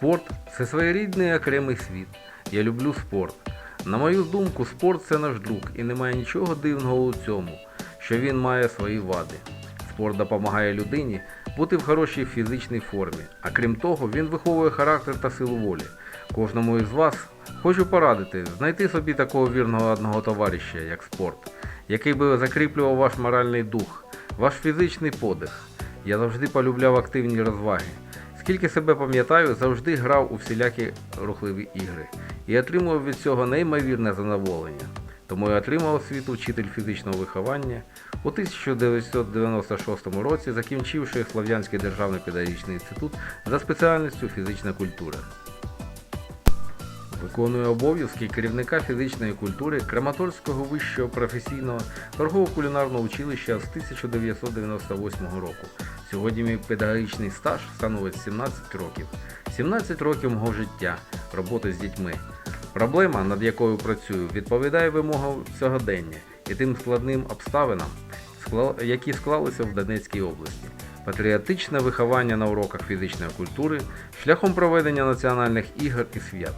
Спорт це своєрідний окремий світ. Я люблю спорт. На мою думку, спорт це наш друг і немає нічого дивного у цьому, що він має свої вади. Спорт допомагає людині бути в хорошій фізичній формі, а крім того, він виховує характер та силу волі. Кожному із вас хочу порадити знайти собі такого вірного одного товариша, як спорт, який би закріплював ваш моральний дух, ваш фізичний подих. Я завжди полюбляв активні розваги. Скільки себе пам'ятаю, завжди грав у всілякі рухливі ігри і отримував від цього неймовірне задоволення. Тому я отримав освіту вчитель фізичного виховання у 1996 році, закінчивши Слов'янський державний педагогічний інститут за спеціальністю фізична культура. Виконує обов'язки керівника фізичної культури Краматорського вищого професійного торгово-кулінарного училища з 1998 року. Сьогодні мій педагогічний стаж становить 17 років. 17 років мого життя, роботи з дітьми. Проблема, над якою працюю, відповідає вимогам сьогодення і тим складним обставинам, які склалися в Донецькій області. Патріотичне виховання на уроках фізичної культури шляхом проведення національних ігор і свят.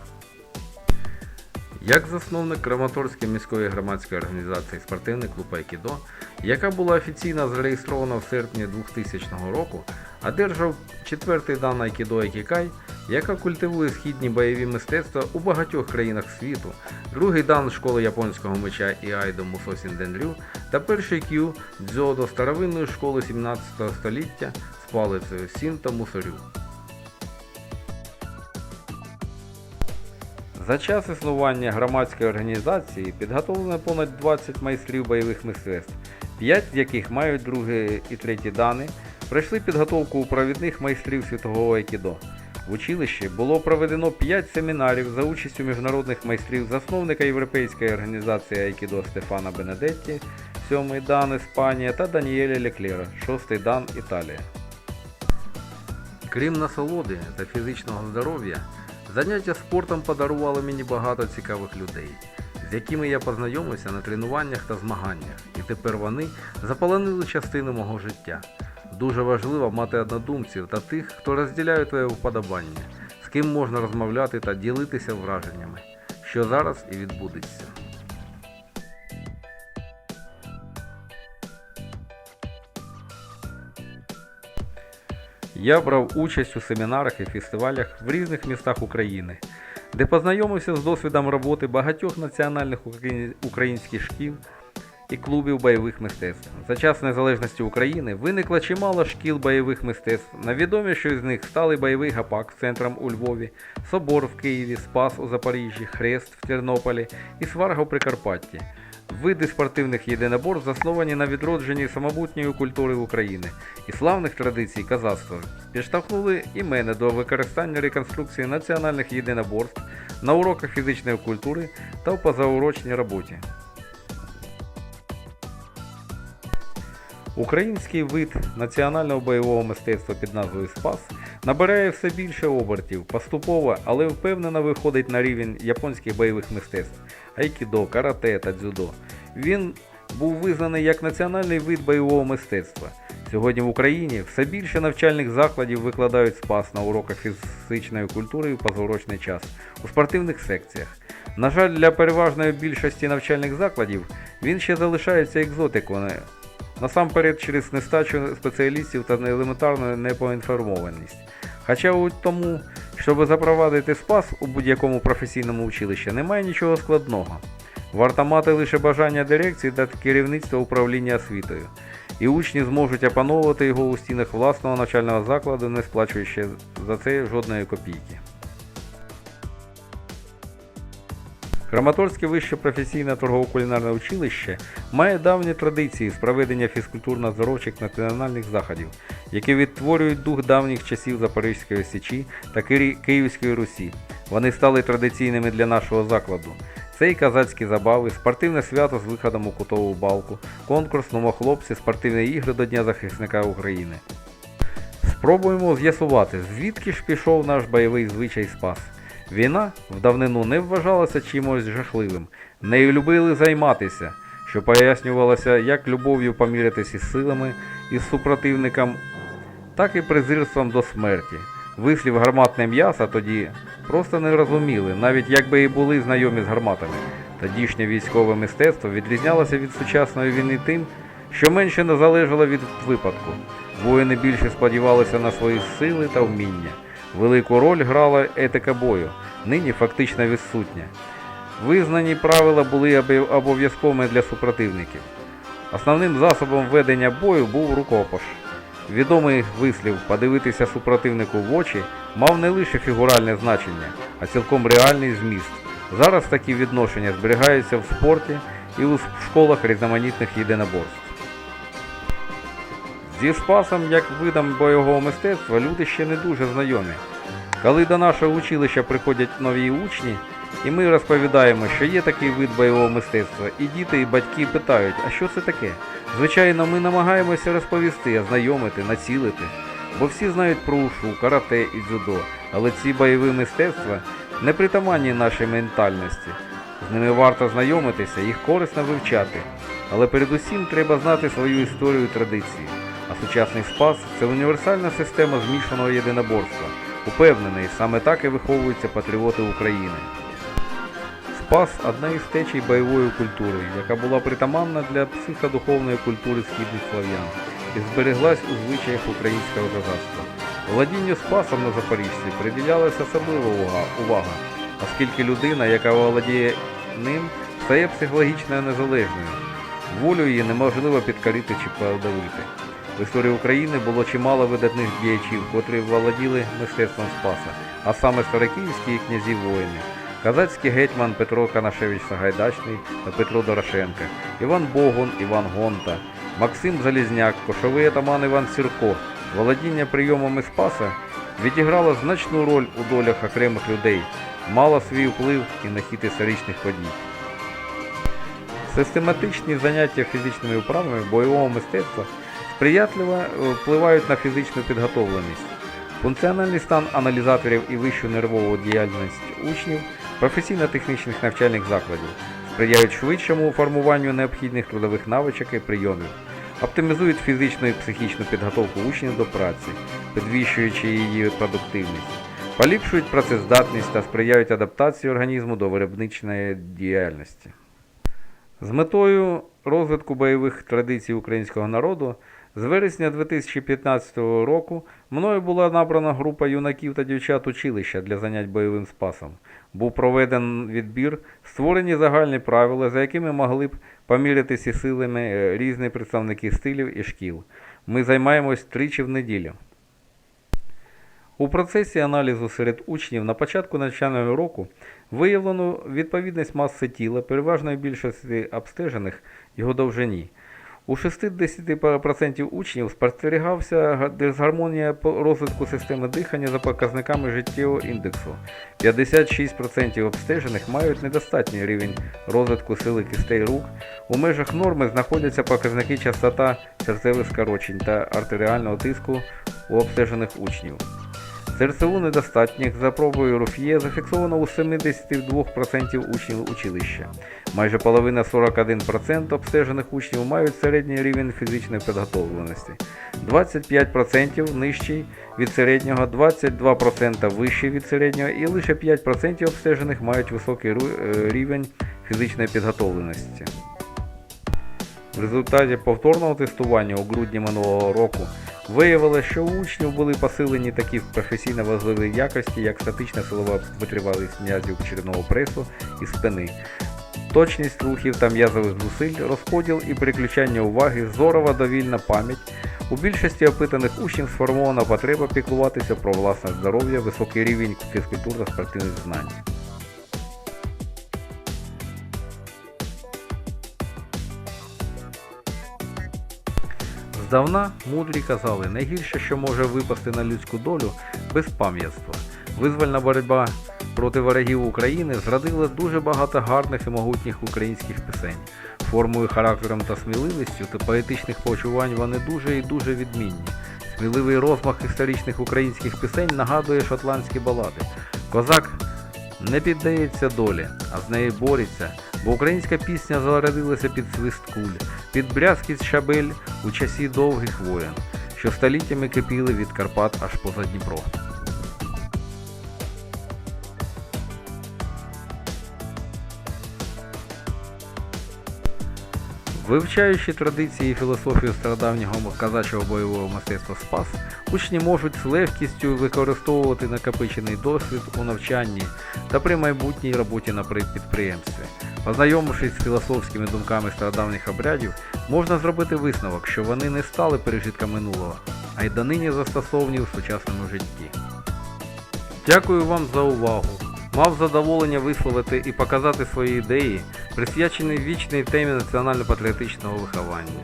Як засновник Краматорської міської громадської організації Спортивний клуб Айкідо, яка була офіційно зареєстрована в серпні 2000 року, одержав четвертий дан Айкідо Айкікай, яка культивує східні бойові мистецтва у багатьох країнах світу, другий дан школи японського меча і Айдо Мусосін Денрю та перший к'ю дзьодо старовинної школи 17 століття з палицею Сінто Мусорю. За час існування громадської організації підготовлено понад 20 майстрів бойових мистецтв, 5 з яких мають другі і треті дани, пройшли підготовку у провідних майстрів світового айкідо. В училищі було проведено 5 семінарів за участю міжнародних майстрів засновника Європейської організації Айкідо Стефана Бенедетті, 7 дан Іспанія та Даніеля Леклера, 6 дан Італія. Крім насолоди та фізичного здоров'я, заняття спортом подарувало мені багато цікавих людей, з якими я познайомився на тренуваннях та змаганнях, і тепер вони заполонили частину мого життя. Дуже важливо мати однодумців та тих, хто розділяє твоє вподобання, з ким можна розмовляти та ділитися враженнями, що зараз і відбудеться. Я брав участь у семінарах і фестивалях в різних містах України, де познайомився з досвідом роботи багатьох національних українських шкіл і клубів бойових мистецтв. За час незалежності України виникло чимало шкіл бойових мистецтв. Найвідомішою з них стали бойовий гапак центром у Львові, Собор в Києві, Спас у Запоріжжі, Хрест в Тернополі і Сварга в Прикарпатті. Види спортивних єдиноборств засновані на відродженні самобутньої культури України і славних традицій казацтва, підштовхнули і мене до використання реконструкції національних єдиноборств на уроках фізичної культури та в позаурочній роботі. Український вид національного бойового мистецтва під назвою Спас набирає все більше обертів, поступово, але впевнено виходить на рівень японських бойових мистецтв айкідо, карате та дзюдо. Він був визнаний як національний вид бойового мистецтва. Сьогодні в Україні все більше навчальних закладів викладають спас на уроках фізичної культури в позаурочний час у спортивних секціях. На жаль, для переважної більшості навчальних закладів він ще залишається екзотикою, насамперед через нестачу спеціалістів та елементарну непоінформованість. Хоча у тому, щоб запровадити спас у будь-якому професійному училищі, немає нічого складного. Варто мати лише бажання дирекції та керівництва управління освітою, і учні зможуть опановувати його у стінах власного навчального закладу, не сплачуючи за це жодної копійки. Краматорське вище професійне торгово-кулінарне училище має давні традиції з проведення фізкультурно-здоровчих національних заходів, які відтворюють дух давніх часів Запорізької Січі та Київської Русі. Вони стали традиційними для нашого закладу. Це і казацькі забави, спортивне свято з виходом у кутову балку, конкурс «Номохлопці», спортивні ігри до Дня захисника України. Спробуємо з'ясувати, звідки ж пішов наш бойовий звичай спас. Війна в давнину не вважалася чимось жахливим, нею любили займатися, що пояснювалося як любов'ю помірятися із силами із супротивником, так і презирством до смерті. Вислів гарматне м'ясо тоді просто не розуміли, навіть якби і були знайомі з гарматами. Тодішнє військове мистецтво відрізнялося від сучасної війни тим, що менше не залежало від випадку. Воїни більше сподівалися на свої сили та вміння. Велику роль грала етика бою, нині фактично відсутня. Визнані правила були обов'язковими для супротивників. Основним засобом ведення бою був рукопаш. Відомий вислів подивитися супротивнику в очі мав не лише фігуральне значення, а цілком реальний зміст. Зараз такі відношення зберігаються в спорті і у школах різноманітних єдиноборств. Зі спасом як видом бойового мистецтва люди ще не дуже знайомі. Коли до нашого училища приходять нові учні, і ми розповідаємо, що є такий вид бойового мистецтва, і діти, і батьки питають, а що це таке? Звичайно, ми намагаємося розповісти, ознайомити, націлити, бо всі знають про ушу, карате і дзюдо, але ці бойові мистецтва не притаманні нашій ментальності. З ними варто знайомитися, їх корисно вивчати. Але передусім треба знати свою історію і традиції. А сучасний спас це універсальна система змішаного єдиноборства. Упевнений, саме так і виховуються патріоти України. Спас одна із течій бойової культури, яка була притаманна для психодуховної культури східних слав'ян і збереглась у звичаях українського козацтва. Володінню спасом на Запоріжжі приділялася особлива увага, оскільки людина, яка володіє ним, стає психологічно незалежною. Волю її неможливо підкорити чи подавити. В історії України було чимало видатних діячів, котрі володіли мистецтвом спаса, а саме старокиївські князі воїни. Казацький гетьман Петро Канашевич Сагайдачний та Петро Дорошенко, Іван Богун, Іван Гонта, Максим Залізняк, кошовий атаман Іван Сірко. Володіння прийомами спаса відіграло значну роль у долях окремих людей, мало свій вплив і на хід історичних подій. Систематичні заняття фізичними вправами бойового мистецтва сприятливо е, впливають на фізичну підготовленість. Функціональний стан аналізаторів і вищу нервову діяльність учнів професійно-технічних навчальних закладів сприяють швидшому формуванню необхідних трудових навичок і прийомів, оптимізують фізичну і психічну підготовку учнів до праці, підвищуючи її продуктивність, поліпшують працездатність та сприяють адаптації організму до виробничої діяльності. З метою розвитку бойових традицій українського народу з вересня 2015 року мною була набрана група юнаків та дівчат училища для занять бойовим спасом. Був проведений відбір, створені загальні правила, за якими могли б помірятися силами е, різні представники стилів і шкіл. Ми займаємось тричі в неділю. У процесі аналізу серед учнів на початку навчального року виявлено відповідність маси тіла переважної більшості обстежених його довжині. У 60% учнів спостерігався дисгармонія розвитку системи дихання за показниками життєвого індексу. 56% обстежених мають недостатній рівень розвитку сили кістей рук. У межах норми знаходяться показники частота серцевих скорочень та артеріального тиску у обстежених учнів. ЗРСУ недостатніх за пробою Руф'є зафіксовано у 72% учнів училища. Майже половина 41% обстежених учнів мають середній рівень фізичної підготовленості, 25% нижчий від середнього, 22% вищий від середнього і лише 5% обстежених мають високий е, рівень фізичної підготовленості. В результаті повторного тестування у грудні минулого року виявилося, що у учнів були посилені такі професійно важливі якості, як статична силова витривалість м'язів черевного пресу і спини, точність рухів та м'язових зусиль, розподіл і переключання уваги, зорова довільна пам'ять. У більшості опитаних учнів сформована потреба піклуватися про власне здоров'я, високий рівень фізкультурно-спортивних знань. Здавна мудрі казали, найгірше, що може випасти на людську долю безпам'ятство. Визвольна боротьба проти ворогів України зрадила дуже багато гарних і могутніх українських пісень. Формою, характером та сміливістю та поетичних почувань вони дуже і дуже відмінні. Сміливий розмах історичних українських пісень нагадує шотландські балади. Козак не піддається долі, а з нею бореться, бо українська пісня зародилася під свист куль, під брязки щабель у часі довгих воєн, що століттями кипіли від Карпат аж поза Дніпро. Вивчаючи традиції і філософію стародавнього казачого бойового мистецтва Спас, учні можуть з легкістю використовувати накопичений досвід у навчанні та при майбутній роботі на предпідприємстві. Познайомившись з філософськими думками стародавніх обрядів, можна зробити висновок, що вони не стали пережитками минулого, а й донині застосовані у сучасному житті. Дякую вам за увагу. Мав задоволення висловити і показати свої ідеї, присвячені вічній темі національно-патріотичного виховання.